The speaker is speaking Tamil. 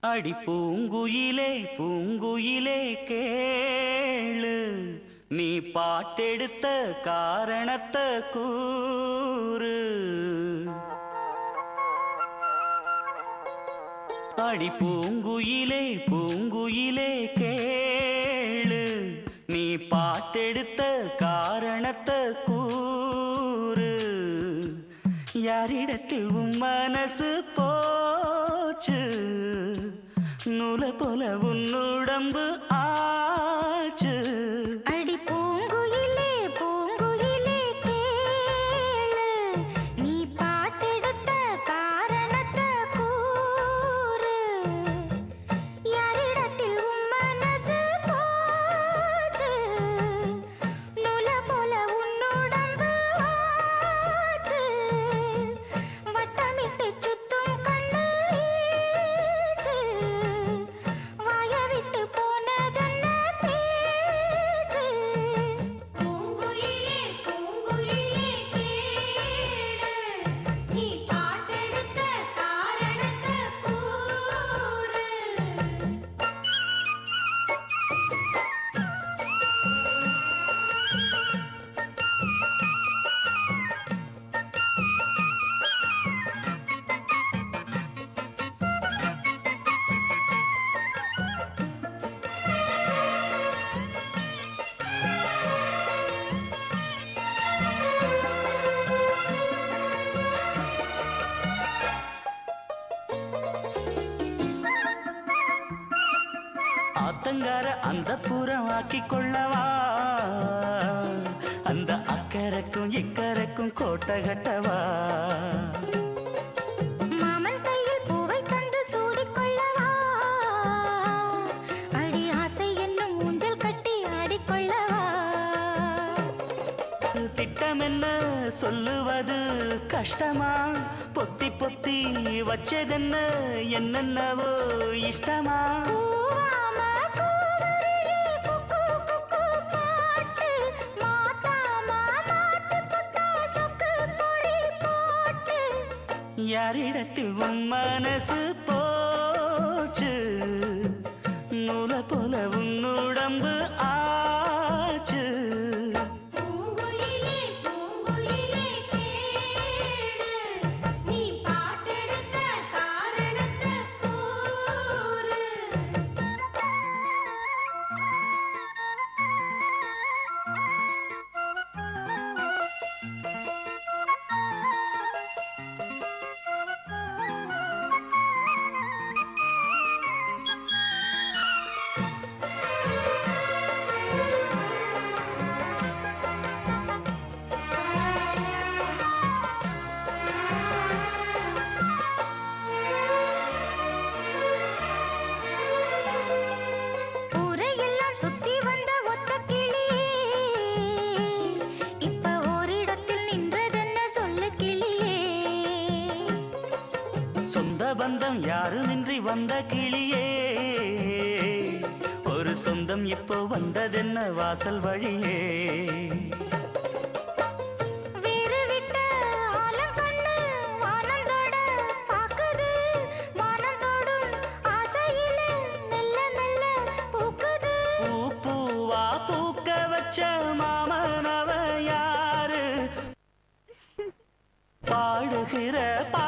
அடி பூங்குயிலே பூங்குயிலே கேளு. நீ பாட்டெடுத்த காரணத்தை கூறு. அடி பூங்குயிலே பூங்குயிலே கேளு. நீ பாட்டெடுத்த காரணத்தை கூறு. யாரிடத்தில் உன் மனசு போ போச்சு நூலை போல உன்னுடம்பு ஆ ஆத்தங்கார அந்த புறம் ஆக்கி கொள்ளவா அந்த அக்கறைக்கும் இக்கரைக்கும் கோட்டை கட்டவா? மாமன் கையில் பூவை தந்து சூடிக்கொள்ளவா? அடி ஆசை என்னும் ஊஞ்சல் கட்டி ஆடிக்கொள்ளவா? திட்டம் என்ன சொல்லுவது கஷ்டமா? பொத்தி பொத்தி வச்சதென்ன என்னென்னவோ இஷ்டமா? யாரிடத்தில் உன் மனசு போச்சு? நூல போல உன் வந்த கிளியே ஒரு சொந்தம் இப்போ வந்ததென்ன வாசல் வழியே? பூ வச்ச மாமனவ யாரு? பாடுகிற பாட்டுல